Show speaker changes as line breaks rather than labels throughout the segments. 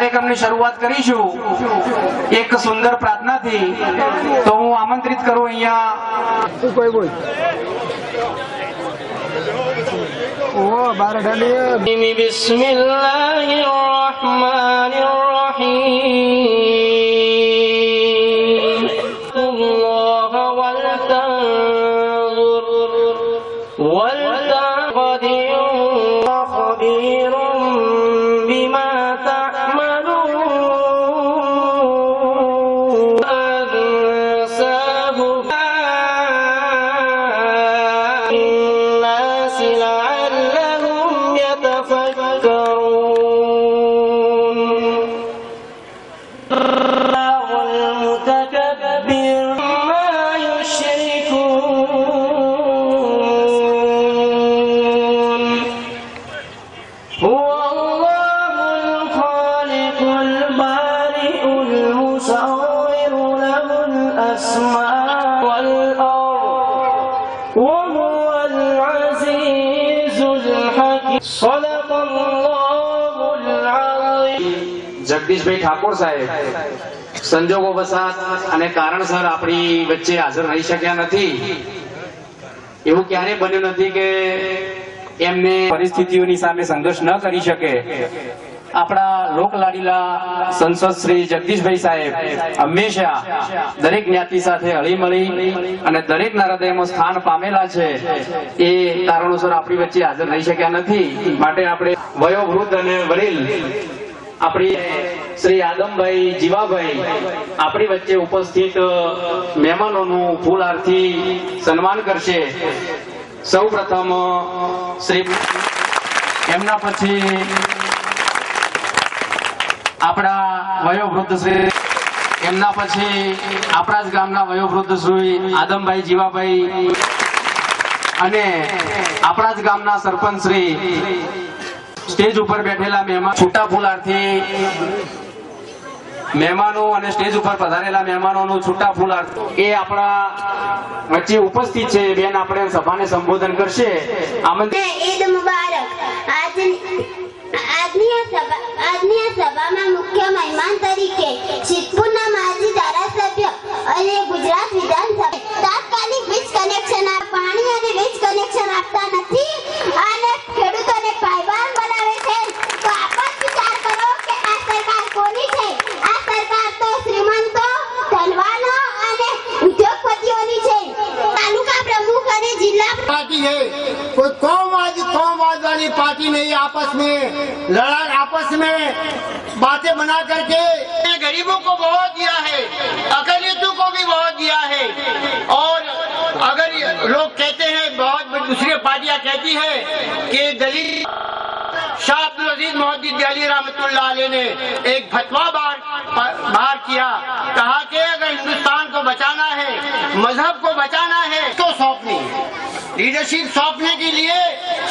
કાર્યક્રમની શરૂઆત કરીશું. એક સુંદર પ્રાર્થનાથી તો હું આમંત્રિત કરું અહીંયા.
કોઈ
જગદીશભાઈ ઠાકોર સાહેબ, સંજોગો વસાત અને કારણસર આપણી વચ્ચે હાજર રહી શક્યા નથી. એવું ક્યારે બન્યું નથી કે એમને પરિસ્થિતિઓની સામે સંઘર્ષ ન કરી શકે. આપણા લોકલાડીલા સંસદ શ્રી જગદીશભાઈ સાહેબ હંમેશા દરેક જ્ઞાતિ સાથે હળીમળી અને દરેકના હૃદયમાં સ્થાન પામેલા છે. એ કારણોસર આપણી વચ્ચે હાજર રહી શક્યા નથી. માટે આપણે વયોવૃદ્ધ અને વડીલ આપણી શ્રી આદમભાઈ જીવાભાઈ આપણી વચ્ચે ઉપસ્થિત મહેમાનોનું ફૂલ આરથી સન્માન કરશે. સૌ પ્રથમ શ્રી એમના પછી આપણા વયોવૃદ્ધ શ્રી, એમના પછી આપણા જ ગામના વયોવૃદ્ધ શ્રી આદમભાઈ જીવાભાઈ અને આપણા જ ગામના સરપંચ શ્રી સ્ટેજ ઉપર બેઠેલા મહેમાન, છૂટા ફૂલારથી મહેમાનો અને સ્ટેજ ઉપર પધારેલા મહેમાનોનું છૂટા ફૂલાર. એ આપણા વચ્ચે ઉપસ્થિત છે. બેન આપણે સભાને સંબોધન કરશે. આમંત્રિત
ઈદ મુબારક. આજની આ સભામાં મુખ્ય મહેમાન તરીકે સિદ્ધપુરના માજી پارٹی ہے۔ کوئی قوم آج قوم والی پارٹی
نہیں آپس میں لڑائی آپس میں باتیں بنا کر کے غریبوں کو بہت دیا ہے، اقلیتوں کو بھی بہت دیا ہے۔ اور اگر لوگ کہتے ہیں، بہت دوسری پارٹیاں کہتی ہے کہ دلیل شاہ عبد محدود رحمت اللہ علیہ نے ایک فتوا باہر کیا، کہا کہ اگر ہندوستان کو بچانا ہے، مذہب کو بچانا ہے، تو سونپنی لیڈرشپ سونپنے کے لیے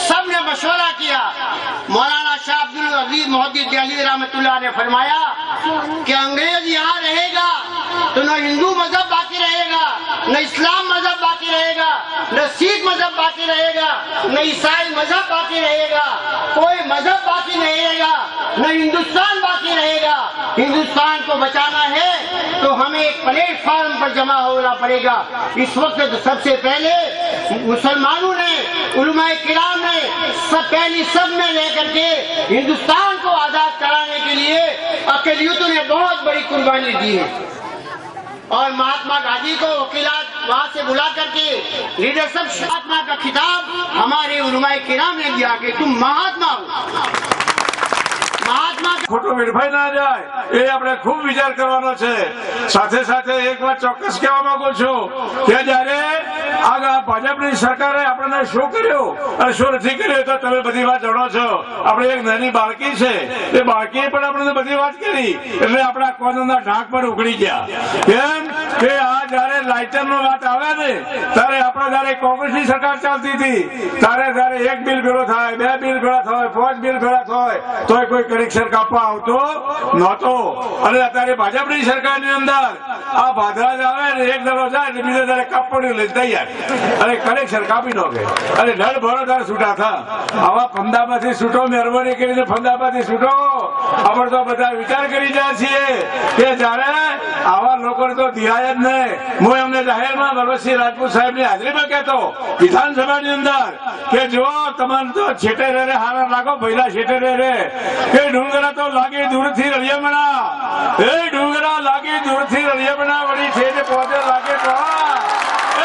سب نے مشورہ کیا مولانا شاہ عبد العزیز محدود علی رحمت اللہ نے فرمایا کہ انگریز یہاں رہے گا تو نہ ہندو مذہب باقی رہے گا نہ اسلام مذہب نہ سکھ مذہب باقی رہے گا، نہ عیسائی مذہب باقی رہے گا، کوئی مذہب باقی نہیں رہے گا، نہ ہندوستان باقی رہے گا۔ ہندوستان کو بچانا ہے تو ہمیں ایک پلیٹ فارم پر جمع ہونا پڑے گا۔ اس وقت سب سے پہلے مسلمانوں نے، علماء کرام نے، سب پہلی سب میں لے کر کے ہندوستان کو آزاد کرانے کے لیے اقلیتوں نے بہت بڑی قربانی دی ہے۔ اور مہاتما گاندھی کو وکیلات वहां से बुला करके लीडरशिप महात्मा का खिताब हमारे उलमाए किराम ने दिया कि तुम महात्मा हो महात्मा
ખોટો વેડફાઈ ના જાય, એ આપણે ખૂબ વિચાર કરવાનો છે. સાથે સાથે એક વાત ચોક્કસ કહેવા માંગુ છું કે જયારે આ ભાજપની સરકારે આપણને શું કર્યું? અને શું નથી કર્યું તો તમે બધી વાત જાણો છો. આપણે એક નાની બાળકી છે. એ બાળકીએ પણ આપણને બધી વાત કરી. એટલે આપણા કોનના ઢાંક પર ઉઘડી ગયા. કેમ કે આ જયારે લાઇટર નો વાત આવે ને, ત્યારે આપણે જયારે કોંગ્રેસની સરકાર ચાલતી હતી, ત્યારે જયારે એક બિલ ભેળો થાય, બે બિલ ભેળા થાય, પાંચ બિલ ભેળા થાય તો કોઈ કનેક્શન કાપવા આવતો નહોતો અને અત્યારે ભાજપની સરકારની અંદર આ ભાદરાજ આવે ને એક દરો જાય ને બીજો દાડે કાપડ લઈ તૈયાર. અને કનેક્શન કાપી નાખે અને નળ ભરો તાર છૂટા થા. આવા ફંદામાંથી છૂટો મહેરબાની કરીને ફંદામાંથી છૂટો. આપણે તો બધા વિચાર કરી રહ્યા છીએ કે જ્યારે આવા લોકો તો દિહાય જ નહીં. હું એમને જાહેરમાં ભગવતસિંહ રાજપૂત સાહેબની હાજરીમાં કહેતો, વિધાનસભાની અંદર, કે જો તમારે તો છેટે રે હારા લાગો, ભૈલા છેટે રે રે. કે ડુંગરા તો લાગે દૂરથી રળિયમણા એ ડુંગરા લાગે દૂરથી રળિયમણા વળી છે પોતે લાગે તો એ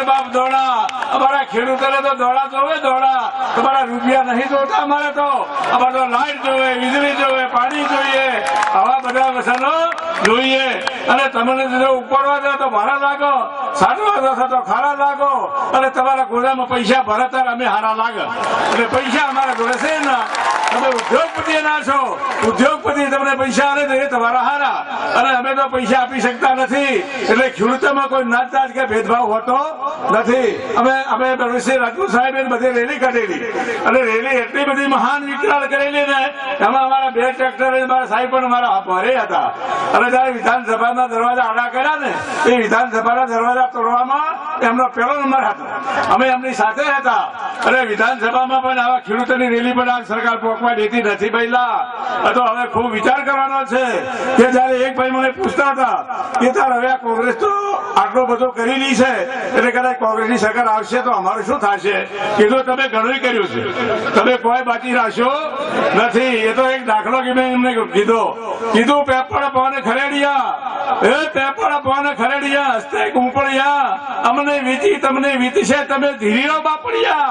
એ બાપ દોડા. અમારા ખેડૂતોને તો દોડા જોવે દોડા. તમારા રૂપિયા નહીં જોતા અમારે તો. અમારે તો લાઈટ જોવે, વીજળી જોવે, પાણી જોઈએ. આવા બધા વસનો જોઈએ. અને તમને ઉપાડવા ઉપરવા તો ભાડા લાગો. તો ખારા લાગો. અને તમારા ગોદામાં પૈસા ભરતા અમે હારા લાગે. એટલે પૈસા અમારા જોડે છે ના, તમે ઉદ્યોગપતિ ના છો. ઉદ્યોગપતિ તમને પૈસા આવે તો એ તમારા હારા. અને અમે તો પૈસા આપી શકતા નથી. એટલે ખેડૂતોમાં કોઈ નાત કે ભેદભાવ હોતો નથી. અમે અમે ભવિષ્ય રાજપૂત સાહેબે બધી રેલી કાઢેલી. અને રેલી એટલી બધી મહાન વિકરાળ કરેલી ને, એમાં અમારા બે ટ્રેક્ટર મારા સાહેબ પણ અમારા ભારે હતા. અને જયારે વિધાનસભાના દરવાજા આડા કર્યા ને, એ વિધાનસભાના દરવાજા તોડવામાં એમનો પહેલો નંબર હતો. અમે એમની સાથે હતા. અને વિધાનસભામાં પણ આવા ખેડૂતોની રેલી પણ આ સરકાર પોકવા દેતી નથી પહેલા. તો હવે ખૂબ વિચાર કરવાનો છે કે જયારે એક ભાઈ મને પૂછતા હતા કે તાર હવે આ કોંગ્રેસ તો આટલો બધો કરેલી છે, એટલે કદાચ કોંગ્રેસની સરકાર આવશે તો અમારું શું થશે? કીધું, તમે ઘણું કર્યું છે. તમે કોઈ બાકી રાખશો નથી. એ તો એક દાખલો કે મેં એમને કીધો. કીધું, પેપર પાને ખરેડિયા. એ પેપર પાને ખરેડિયા. હસ્તે કુંપડિયા અમને વીતી, તમને વીતશે. તમે ધીરીનો બાપડિયા.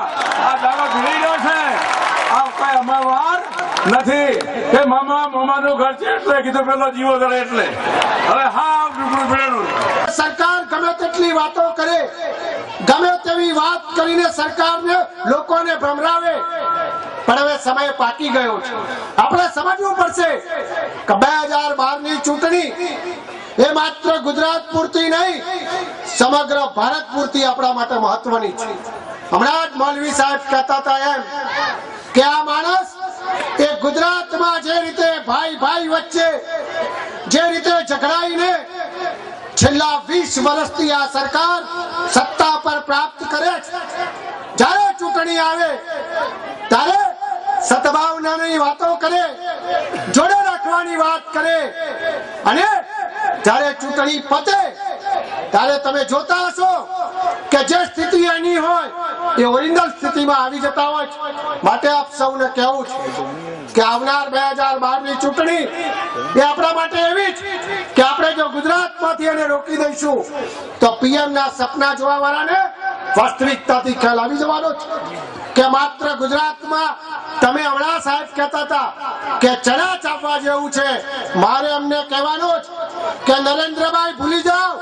હવે
સરકાર ગમે તેટલી વાતો કરે, ગમે તેવી વાત કરીને સરકારને લોકોને ભ્રમરાવે પણ હવે સમય પાકી ગયો છે. આપણે સમજવું પડશે કે બે હજાર બારની ચૂંટણી એ માત્ર ગુજરાત પૂરતી નહીં, સમગ્ર ભારત પૂરતી આપણા માટે મહત્વની છે. હમણાં જ મૌલવી સાહેબ કહેતા હતા એમ કે આ માણસ એ ગુજરાતમાં જે રીતે ભાઈ ભાઈ વચ્ચે જે રીતે ઝઘડાઈને છેલ્લા વીસ વર્ષથી આ સરકાર સત્તા પર પ્રાપ્ત કરે જ્યારે ચૂંટણી આવે, ત્યારે સદભાવનાની વાતો કરે, જોડે રાખવાની વાત કરે. અને જ્યારે ચૂંટણી પતે, ત્યારે તમે જોતા હશો કે જે સ્થિતિ એની હોય એ ઓરિજિનલ સ્થિતિમાં આવી જતા હોય માટે આપ સૌને કહેવું છે કે આવનાર બે હજાર બારની ચૂંટણી એ આપણા માટે એવી જ કે આપણે જો ગુજરાતમાંથી એને રોકી દઈશું, તો પીએમ ના સપના જોવા વાળાને વાસ્તવિકતાથી ખ્યાલ આવી જવાનો છે. કે માત્ર ગુજરાતમાં તમે હમણાં સાહેબ કહેતા હતા કે ચણા ચાપવા જેવું છે. મારે અમને કહેવાનું જ કે નરેન્દ્રભાઈ ભૂલી જાઓ.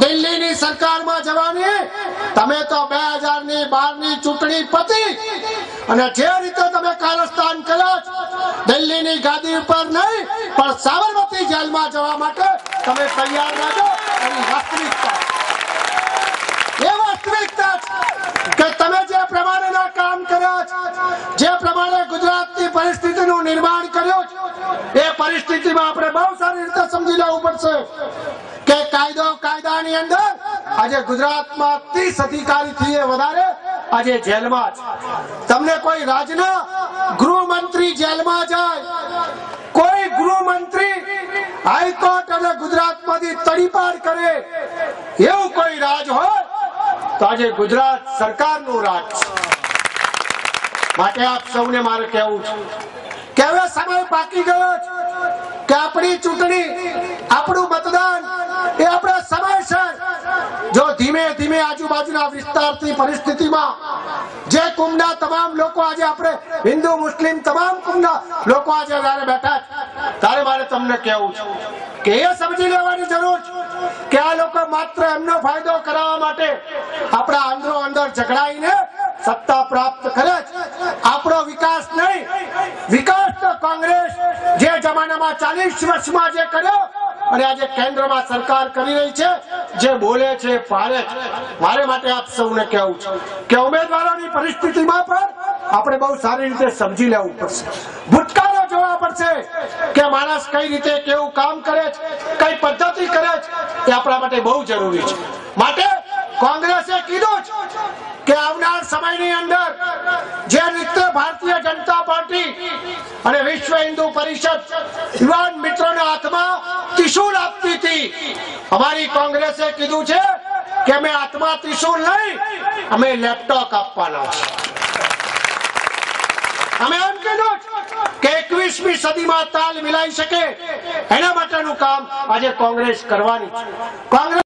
દિલ્હીની સરકારમાં જવાની. તમે તો બે હજારની બારની ચૂંટણી પતી. અને જે રીતે તમે કારસ્તાન કર્યો દિલ્હીની ગાદી ઉપર નહીં, પણ સાબરમતી જેલમાં જવા માટે તમે તૈયાર રહેજો એની વાસ્તવિકતા. એ વાસ્તવિકતા કે તમે જે પ્રમાણેના કામ કર્યા જે પ્રમાણે ગુજરાતની પરિસ્થિતિનું નિર્માણ કર્યું એ પરિસ્થિતિમાં આપણે બહુ સારી રીતે સમજી લેવું પડશે. કાયદાની અંદર આજે ગુજરાતમાં ત્રીસ અધિકારીથી એ વધારે આજે જેલમાં છે. તમને કોઈ રાજના ગૃહમંત્રી જેલમાં જાય, કોઈ ગૃહમંત્રી હાઈકોર્ટ અને ગુજરાતમાંથી તડીપાર કરે, એવું કોઈ રાજ હોય, તો આજે ગુજરાત સરકારનું રાજ છે. માટે આપ સૌને મારે કહેવું છે કે હવે સમય પાકી ગયો છે કે આપણી ચૂંટણી આપણું મતદાન એ આપણે સમયસર જો ધીમે આજુબાજુના વિસ્તારથી પરિસ્થિતિમાં જે કુંભના તમામ લોકો આજે આપણે હિન્દુ, મુસ્લિમ તમામ કુંભના લોકો આજે જયારે બેઠા ત્યારે મારે તમને કહેવું છે કે એ સમજી લેવાની જરૂર કે આ લોકો માત્ર એમનો ફાયદો કરાવવા માટે આપણા અંદરો અંદર ઝઘડાઈને સત્તા પ્રાપ્ત કરે છે. આપણો વિકાસ નહીં. વિકાસ તો કોંગ્રેસ જે જમાનામાં ચાલીસ વર્ષમાં જે કર્યો, અને આજે કેન્દ્રમાં સરકાર કરી રહી છે. જે બોલે છે છે મારે માટે આપ સૌને કહેવું છે કે ઉમેદવારોની પરિસ્થિતિમાં પણ આપણે બહુ સારી રીતે સમજી લેવું પડશે. ભૂતકાળો જોવા પડશે કે માણસ કઈ રીતે કેવું કામ કરે છે, કઈ પદ્ધતિ કરે છે, એ આપણા માટે બહુ જરૂરી છે. માટે કોંગ્રેસે કીધું છે કે આવનાર સમયની અંદર જે રીતે ભારતીય જનતા પાર્ટી અને વિશ્વ હિન્દુ પરિષદ હાથમાં ત્રિશુલ આપતી હતી. અમારી કોંગ્રેસે કીધું છે કે અમે આત્મા ત્રિશુલ નહીં, અમે લેપટોપ આપવાના છે. અમે એમ કીધું કે એકવીસમી સદીમાં તાલ મિલાઈ શકે. એના માટેનું કામ આજે કોંગ્રેસ કરવાની છે. કોંગ્રેસ